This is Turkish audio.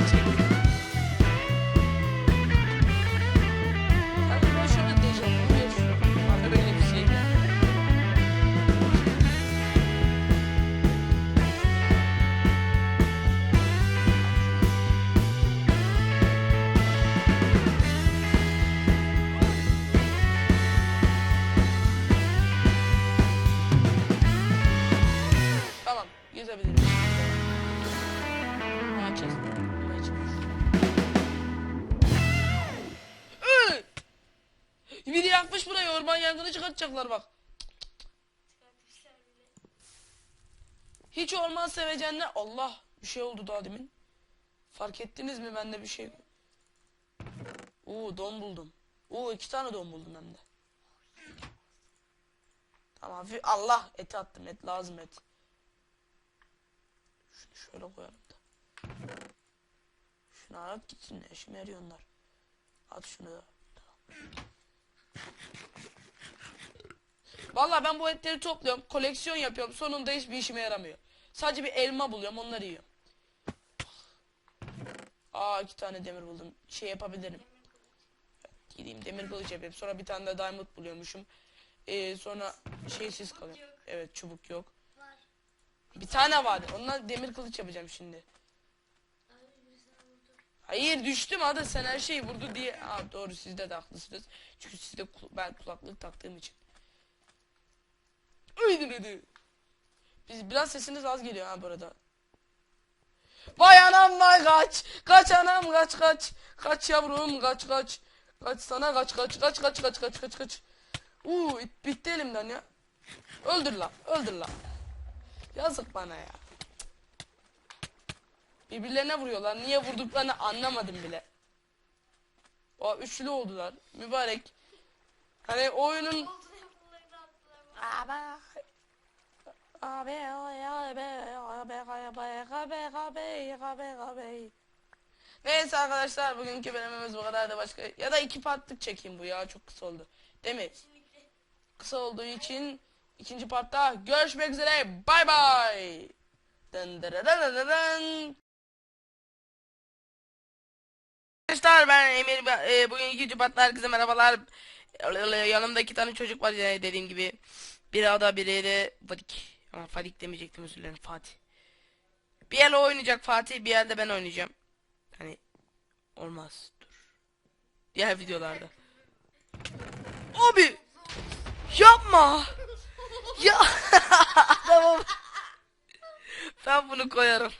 Atlantic. Orman yangını çıkartacaklar bak. Hiç orman sevecenler... Allah! Bir şey oldu daha demin. Fark ettiniz mi bende bir şey? Oo don buldum. Oo iki tane don buldum hem de. Tamam Allah eti attım et lazım et. Şunu şöyle koyalım da. Şunu at gitsin ne işime yarıyor onlar. At şunu da. Vallahi ben bu etleri topluyorum, koleksiyon yapıyorum. Sonunda hiçbir işime yaramıyor. Sadece bir elma buluyorum, onları yiyorum. Aa iki tane demir buldum. Şey yapabilirim. Gideyim demir kılıç yapayım. Sonra bir tane de diamond buluyormuşum. Ee, sonra şeysiz kalıyorum. Evet çubuk yok. Bir tane vardı. Onunla demir kılıç yapacağım şimdi. Hayır düştüm hadi sen her şeyi vurdu diye. Aa, doğru siz de, de haklısınız. Çünkü sizde ben kulaklık taktığım için. Biz biraz sesiniz az geliyor ha bu arada. Vay anam vay kaç. Kaç anam kaç kaç. Kaç yavrum kaç kaç. Kaç sana kaç kaç kaç kaç kaç kaç kaç kaç. Uuu it- bitti elimden ya. Öldür la öldür la. Yazık bana ya. Birbirlerine vuruyorlar. Niye vurduklarını anlamadım bile. O üçlü oldular. Mübarek. Hani oyunun Neyse arkadaşlar bugünkü bölümümüz bu kadar da başka ya da iki partlık çekeyim bu ya çok kısa oldu. Değil mi? Kısa olduğu için ikinci partta görüşmek üzere. Bay bay. Dın dın dın dın. Arkadaşlar ben Emir e, bugün ikinci partta herkese merhabalar. Yanımda iki tane çocuk var yani dediğim gibi. Biri Ada biri de Fadik. Ama Fadik demeyecektim özür dilerim Fatih. Bir o oynayacak Fatih bir yerde ben oynayacağım. Hani olmaz dur. Diğer videolarda. Abi yapma. Ya tamam. Ben bunu koyarım.